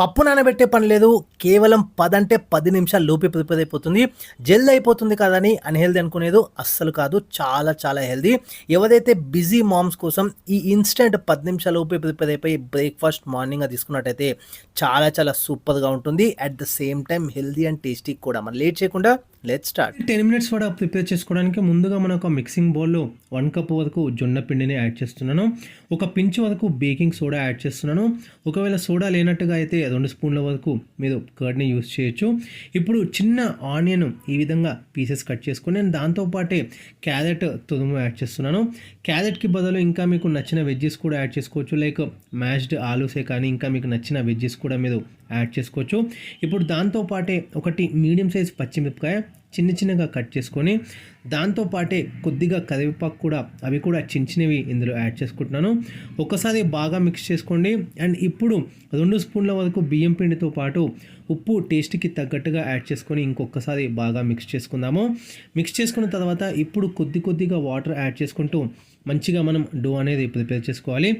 పప్పు నానబెట్టే పని లేదు కేవలం పదంటే పది నిమిషాలు లోపే ప్రిపేర్ అయిపోతుంది జల్దీ అయిపోతుంది కదని అన్హెల్దీ అనుకునేది అస్సలు కాదు చాలా చాలా హెల్దీ. ఎవరైతే బిజీ మామ్స్ కోసం ఈ ఇన్స్టెంట్ పది నిమిషాల లోపే ప్రిపేర్ అయిపోయి బ్రేక్ఫాస్ట్ మార్నింగ్ తీసుకున్నట్టయితే చాలా చాలా సూపర్గా ఉంటుంది. At the same time healthy and tasty కూడా. మనం లేట్ చేయకుండా లెట్ స్టార్ట్ టెన్ మినిట్స్ కూడా ప్రిపేర్ చేసుకోవడానికి ముందుగా మనం ఒక మిక్సింగ్ బౌల్లో వన్ కప్ వరకు జొన్న పిండిని యాడ్ చేస్తున్నాను. ఒక పించ్ వరకు బేకింగ్ సోడా యాడ్ చేస్తున్నాను. ఒకవేళ సోడా లేనట్టుగా అయితే రెండు స్పూన్ల వరకు మీరు కర్డ్ని యూస్ చేయొచ్చు. ఇప్పుడు చిన్న ఆనియన్ ఈ విధంగా పీసెస్ కట్ చేసుకుని నేను దాంతోపాటే క్యారెట్ తురుము యాడ్ చేస్తున్నాను. క్యారెట్కి బదులు ఇంకా మీకు నచ్చిన వెజ్జెస్ కూడా యాడ్ చేసుకోవచ్చు. లైక్ మ్యాష్డ్ ఆలూసే కానీ ఇంకా మీకు నచ్చిన వెజ్జెస్ కూడా మీరు యాడ్ చేసుకోవచ్చు. ఇప్పుడు దాంతోపాటే ఒకటి మీడియం సైజ్ పచ్చిమిరపకాయ చిన్న చిన్నగా కట్ చేసుకొని దాంతోపాటే కొద్దిగా కరివేపాకు కూడా అవి కూడా చిన్న చిన్నవి ఇందులో యాడ్ చేసుకుంటున్నాను. ఒకసారి బాగా మిక్స్ చేసుకోండి. అండ్ ఇప్పుడు రెండు స్పూన్ల వరకు బియ్యం పిండితో పాటు ఉప్పు టేస్ట్కి తగ్గట్టుగా యాడ్ చేసుకొని ఇంకొకసారి బాగా మిక్స్ చేసుకుందాము. మిక్స్ చేసుకున్న తర్వాత ఇప్పుడు కొద్ది కొద్దిగా వాటర్ యాడ్ చేసుకుంటూ మంచిగా మనం డో అనేది ప్రిపేర్ చేసుకోవాలి.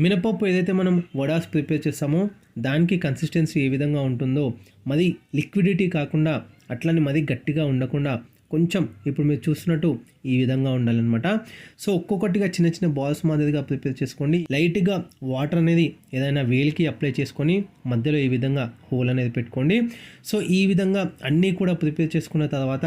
మినపప్పు ఏదైతే మనం వడాస్ ప్రిపేర్ చేస్తామో దానికి కన్సిస్టెన్సీ ఏ విధంగా ఉంటుందో మరి లిక్విడిటీ కాకుండా అట్లని మరీ గట్టిగా ఉండకుండా కొంచెం ఇప్పుడు మీరు చూస్తున్నట్టు ఈ విధంగా ఉండాలన్నమాట. సో ఒక్కొక్కటిగా చిన్న చిన్న బాల్స్ మాదిరిగా ప్రిపేర్ చేసుకోండి. లైట్గా వాటర్ అనేది ఏదైనా వేలికి అప్లై చేసుకొని మధ్యలో ఈ విధంగా హోల్ అనేది పెట్టుకోండి. సో ఈ విధంగా అన్నీ కూడా ప్రిపేర్ చేసుకున్న తర్వాత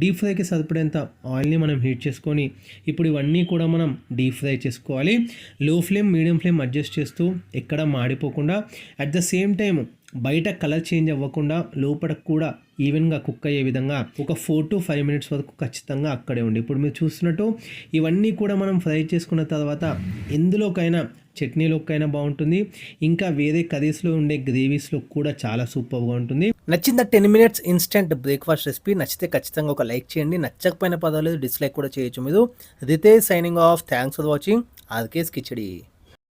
డీప్ ఫ్రైకి సరిపడేంత ఆయిల్ని మనం హీట్ చేసుకొని ఇప్పుడు ఇవన్నీ కూడా మనం డీప్ ఫ్రై చేసుకోవాలి. లో ఫ్లేమ్ మీడియం ఫ్లేమ్ అడ్జస్ట్ చేస్తూ ఎక్కడ మాడిపోకుండా అట్ ద సేమ్ టైం బయట కలర్ చేంజ్ అవ్వకుండా లోపల కూడా ఈవెన్గా కుక్ అయ్యే విధంగా ఒక ఫోర్ టు ఫైవ్ మినిట్స్ వరకు ఖచ్చితంగా అక్కడే ఉండి. ఇప్పుడు మీరు చూస్తున్నట్టు ఇవన్నీ కూడా మనం ఫ్రై చేసుకున్న తర్వాత ఎందులోకైనా చట్నీలోకైనా బాగుంటుంది. ఇంకా వేరే కర్రీస్లో ఉండే గ్రేవీస్లో కూడా చాలా సూపర్గా ఉంటుంది. నచ్చిందా ten minutes instant breakfast recipe? నచ్చితే ఖచ్చితంగా ఒక లైక్ చేయండి. నచ్చకపోయిన పర్వాలేదు డిస్లైక్ కూడా చేయొచ్చు మీరు. రితే signing off. Thanks for watching. RK's khichdi.